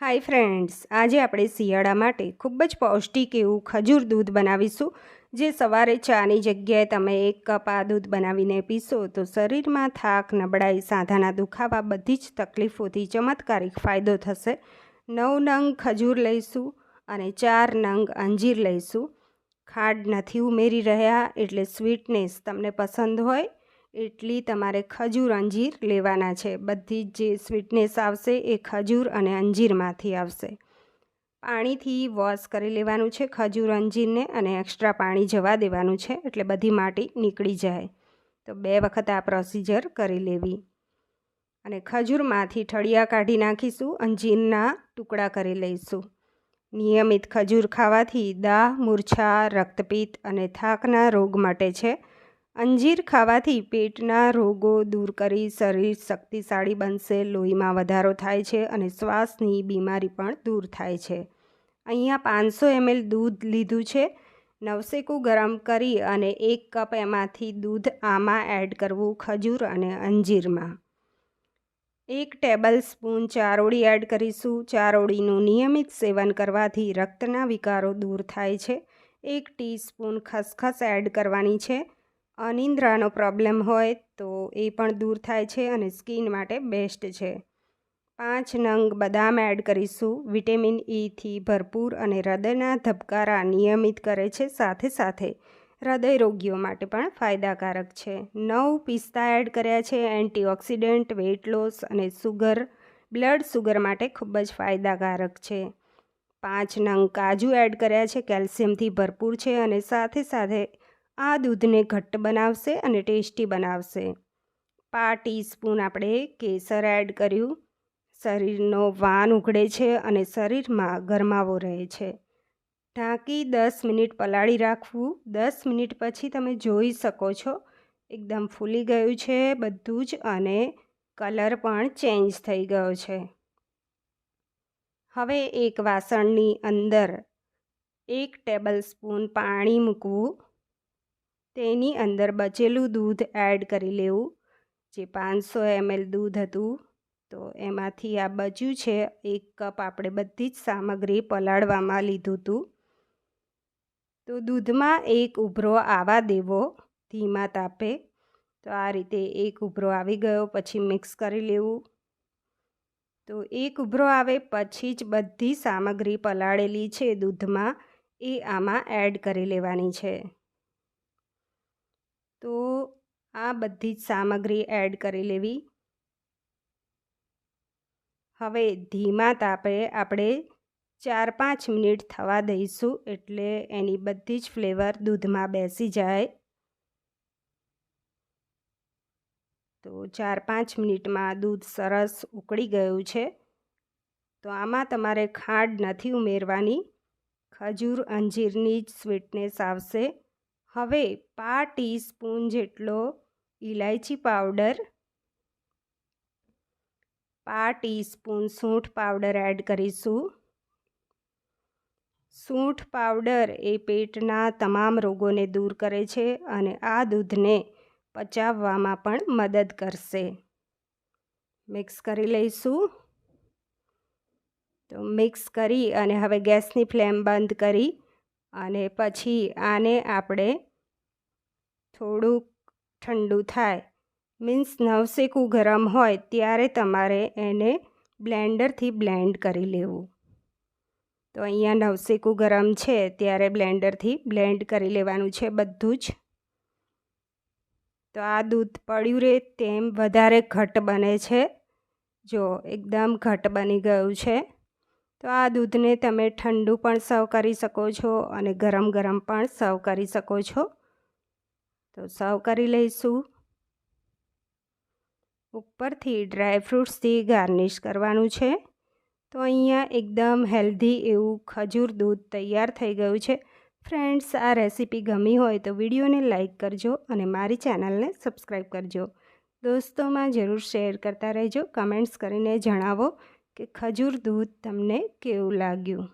Hi friends, આજે આપણે શિયાળા માટે ખૂબ જ પૌષ્ટિક એવું ખજૂર દૂધ બનાવીશું. જે સવારે ચાની જગ્યાએ તમે એક કપ આ દૂધ બનાવીને પીશો તો શરીરમાં થાક, નબળાઈ, સાંધાના દુખાવા બધી જ તકલીફોથી ચમત્કારિક ફાયદો થશે. નવ નંગ ખજૂર લઈશું અને ચાર નંગ અંજીર લઈશું. ખાંડ નથી ઉમેરી રહ્યા એટલે સ્વીટનેસ તમને પસંદ હોય એટલી તમારે ખજૂર અંજીર લેવાના છે. બધી જ સ્વીટનેસ આવશે એ ખજૂર અને અંજીરમાંથી આવશે. પાણીથી વોશ કરી લેવાનું છે ખજૂર અંજીરને અને એક્સ્ટ્રા પાણી જવા દેવાનું છે એટલે બધી માટી નીકળી જાય. તો બે વખત આ પ્રોસિજર કરી લેવી. અને ખજૂરમાંથી ઠળિયા કાઢી નાખીશું, અંજીરના ટુકડા કરી લઈશું. નિયમિત ખજૂર ખાવાથી દાહ મૂર્છા, રક્તપિત્ત અને થાકના રોગ માટે છે. અંજીર ખાવાથી પેટના રોગો દૂર કરી શરીર શક્તિશાળી બનશે, લોહીમાં વધારો થાય છે અને શ્વાસની બીમારી પણ દૂર થાય છે. અહીંયા પાંચસો એમએલ દૂધ લીધું છે. નવસેકું ગરમ કરી અને એક કપ એમાંથી દૂધ આમાં એડ કરવું ખજૂર અને અંજીરમાં. એક ટેબલ સ્પૂન ચારોળી એડ કરીશું. ચારોળીનું નિયમિત સેવન કરવાથી રક્તના વિકારો દૂર થાય છે. એક ટીસ્પૂન ખસખસ એડ કરવાની છે. અનિંદ્રાનો પ્રોબ્લેમ હોય તો એ પણ દૂર થાય છે અને સ્કિન માટે બેસ્ટ છે. પાંચ નંગ બદામ એડ કરીશું. વિટામિન ઈથી ભરપૂર અને હૃદયના ધબકારા નિયમિત કરે છે. સાથે સાથે હૃદય રોગીઓ માટે પણ ફાયદાકારક છે. નવ પિસ્તા એડ કર્યા છે. એન્ટીઓક્સિડન્ટ વેઇટ લોસ અને સુગર, બ્લડ સુગર માટે ખૂબ જ ફાયદાકારક છે. પાંચ નંગ કાજુ એડ કર્યા છે. કેલ્શિયમથી ભરપૂર છે અને સાથે સાથે આ દૂધને ઘટ્ટ બનાવશે અને ટેસ્ટી બનાવશે. પા ટીસ્પૂન આપણે કેસર એડ કર્યું. શરીરનો વાન ઉઘડે છે અને શરીરમાં ગરમાવો રહે છે. ઢાંકી દસ મિનિટ પલાળી રાખવું. દસ મિનિટ પછી તમે જોઈ શકો છો, એકદમ ફૂલી ગયું છે બધું જ અને કલર પણ ચેન્જ થઈ ગયો છે. હવે એક વાસણની અંદર એક ટેબલ સ્પૂન પાણી મૂકવું. તેની અંદર બચેલું દૂધ એડ કરી લેવું. જે પાંચસો એમએલ દૂધ હતું, તો એમાંથી આ બચ્યું છે, એક કપ આપણે બધી જ સામગ્રી પલાળવામાં લીધું હતું તો દૂધમાં એક ઉભરો આવવા દેવો, ધીમા તાપે. તો આ રીતે એક ઉભરો આવી ગયો, પછી મિક્સ કરી લેવું. તો એક ઉભરો આવે પછી જ બધી સામગ્રી પલાળેલી છે દૂધમાં, એ આમાં એડ કરી લેવાની છે. તો આ બધી જ સામગ્રી એડ કરી લેવી. હવે ધીમા તાપે આપણે ચાર પાંચ મિનિટ થવા દઈશું એટલે એની બધી જ ફ્લેવર દૂધમાં બેસી જાય. તો ચાર પાંચ મિનિટમાં દૂધ સરસ ઉકળી ગયું છે. તો આમાં તમારે ખાંડ નથી ઉમેરવાની. ખજૂર, અંજીરની જ સ્વીટનેસ આવશે. હવે પા ટીસ્પૂન જેટલો ઇલાયચી પાવડર, પા ટીસ્પૂન સૂંઠ પાવડર એડ કરીશું. સૂંઠ પાવડર એ પેટના તમામ રોગોને દૂર કરે છે અને આ દૂધને પચાવવામાં પણ મદદ કરશે. મિક્સ કરી લઈશું. તો મિક્સ કરી અને હવે ગેસની ફ્લેમ બંધ કરી અને પછી આને આપણે થોડુંક ઠંડુ થાય. મીન્સ નવસેકું ગરમ હોય ત્યારે તમારે એને બ્લેન્ડરથી બ્લેન્ડ કરી લેવું. તો અહીંયા નવસેકું ગરમ છે ત્યારે બ્લેન્ડરથી બ્લેન્ડ કરી લેવાનું છે બધું જ. તો આ દૂધ પડ્યું રહે તેમ વધારે ઘટ બને છે. જો એકદમ ઘટ બની ગયું છે. તો આ દૂધને તમે ઠંડુ પણ સર્વ કરી શકો છો અને ગરમ ગરમ પણ સર્વ કરી શકો છો. તો સર્વ કરી લઈશું. ઉપરથી ડ્રાય ફ્રૂટ્સથી ગાર્નિશ કરવાનું છે. તો અહીંયા એકદમ હેલ્ધી એવું ખજૂર દૂધ તૈયાર થઈ ગયું છે. ફ્રેન્ડ્સ, આ રેસીપી ગમી હોય તો વિડીયોને લાઇક કરજો અને મારી ચેનલને સબસ્ક્રાઈબ કરજો. દોસ્તોમાં જરૂર શેર કરતા રહેજો, કમેન્ટ્સ કરીને જણાવો. કે ખજૂર દૂધ તમને કેવું લાગ્યું?